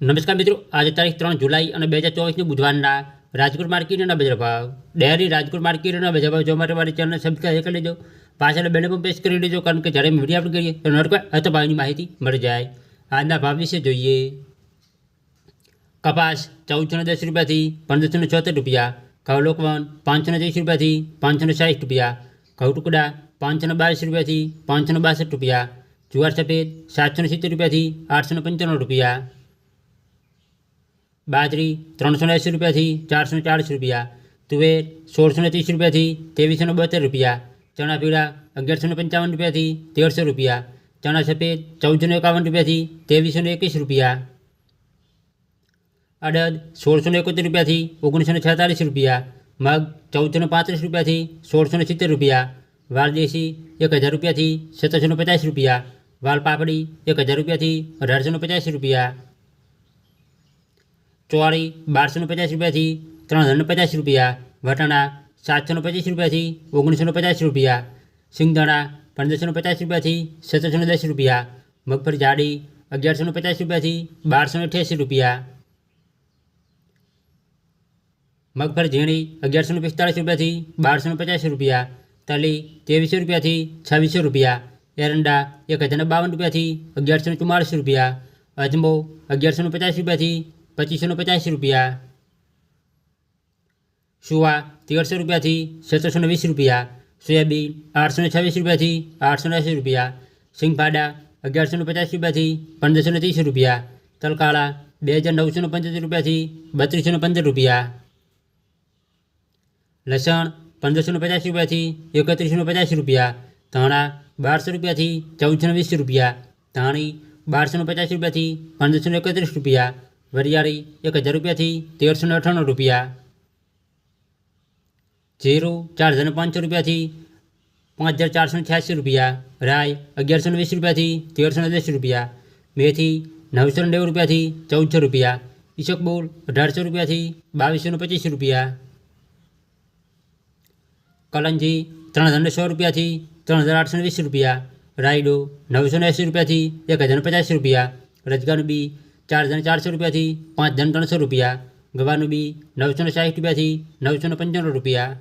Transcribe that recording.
નમસ્કાર મિત્રો આજે તારીખ ત્રણ જુલાઈ અને બે હજાર ચોવીસની બુધવારના રાજકોટ માર્કેટના બજાર ભાવ ડેરી રાજકોટ માર્કેટના બજાર ભાવ જોવા માટે મારી ચેનલ સબસ્ક્રાઈબ કરી લેજો પાછળ બેને પણ પ્રેસ કરી લેજો કારણ કે જ્યારે વિડીયો અપલોડ કરીએ તો નોટ અથવા ભાવની માહિતી મળી જાય આજના ભાવ વિશે જોઈએ કપાસ ચૌદસો ને દસ રૂપિયાથી પંદરસો ને છોતેર રૂપિયા ઘઉં લોકવન પાંચસો ને ત્રીસ રૂપિયાથી પાંચસો ને સાઠ રૂપિયા ઘઉં ટુકડા પાંચસો ને બાવીસ રૂપિયાથી પાંચસો ને બાસઠ રૂપિયા જુવાર સફેદ સાતસો ને સિત્તેર રૂપિયાથી આઠસો ને પંચાણું રૂપિયા બાજરી ત્રણસો એંસી રૂપિયાથી ચારસો ચાળીસ રૂપિયા, તુવેર સોળસો ને ત્રીસ રૂપિયાથી ત્રેવીસો ને બોતેર રૂપિયા ચણા પીળા અગિયારસો ને પંચાવન રૂપિયાથી તેરસો રૂપિયા, ચણા સફેદ ચૌદસો ને એકાવન રૂપિયાથી ત્રેવીસો ને એકવીસ રૂપિયા, અડદ સોળસો ને એકોતેર રૂપિયાથી ઓગણીસો ને છેતાલીસ રૂપિયા, મગ ચૌદસો ને પાંત્રીસ રૂપિયાથી સોળસો ને સિત્તેર રૂપિયા, વાલદેશી એક હજાર રૂપિયાથી સત્તરસો ને પચાસ રૂપિયા વાલ પાપડી એક હજાર રૂપિયાથી અઢારસો ને પચાસ રૂપિયા ચોળી બારસોને પચાસ રૂપિયાથી ત્રણ હજારને પચાસ રૂપિયા, વટાણા સાતસોને પચીસ રૂપિયાથી ઓગણીસોને પચાસ રૂપિયા, સિંગદાણા પંદરસોને પચાસ રૂપિયાથી સત્તરસો ને દસ રૂપિયા, મગફળી જાડી અગિયારસોને પચાસ રૂપિયાથી બારસોને અઠ્યાસી રૂપિયા. મગફળી ઝીણી અગિયારસોને પિસ્તાળીસ રૂપિયાથી બારસોને પચાસ રૂપિયા, તલી ત્રેવીસો રૂપિયાથી છવ્વીસો રૂપિયા, એરંડા એક હજારને બાવન રૂપિયાથી અગિયારસોને ચુમ્માળીસ રૂપિયા, અજમો અગિયારસોને પચાસ રૂપિયાથી પચીસો ને પચાસ રૂપિયા સુવા તેરસો રૂપિયાથી સત્તરસો ને વીસ રૂપિયા સોયાબીન આઠસો ને છવ્વીસ રૂપિયાથી આઠસો ને એંસી રૂપિયા સિંગપાડા અગિયારસો ને પચાસ રૂપિયાથી પંદરસો ને ત્રીસ રૂપિયા તલકાળા બે હજાર નવસો ને પંચોતેર રૂપિયાથી બત્રીસો ને પંદર રૂપિયા લસણ પંદરસો ને પચાસ રૂપિયાથી એકત્રીસો ને પચાસ રૂપિયા ધાણા બારસો રૂપિયાથી ચૌદસો ને વીસ રૂપિયા ધાણી બારસો ને પચાસ રૂપિયાથી પંદરસો ને એકત્રીસ રૂપિયા વરિયાળી એક હજાર રૂપિયાથી તેરસો ને અઠ્ઠાણું રૂપિયા. જીરું ચાર ને પાંચસો રૂપિયાથી પાંચ હજાર ચારસો છ્યાસી રૂપિયા. રાય અગિયારસો વીસ રૂપિયાથી તેરસો દસ રૂપિયા. મેથી નવસો નેવું રૂપિયાથી ચૌદસો રૂપિયા. ઈસકબોલ અઢારસો રૂપિયાથી બાવીસો પચીસ રૂપિયા. કલંજી ત્રણ હજાર સો રૂપિયાથી ત્રણ હજાર આઠસો વીસ રૂપિયા. રાયડો નવસો ને એંસી રૂપિયાથી એક હજાર પચાસ રૂપિયા. રજગાનું બી ચાર જણ ચારસો રૂપિયાથી પાંચ જણ ત્રણસો રૂપિયા, ગવાનું બી નવસો ને સાઠ રૂપિયાથી નવસો ને પંચાણું રૂપિયા.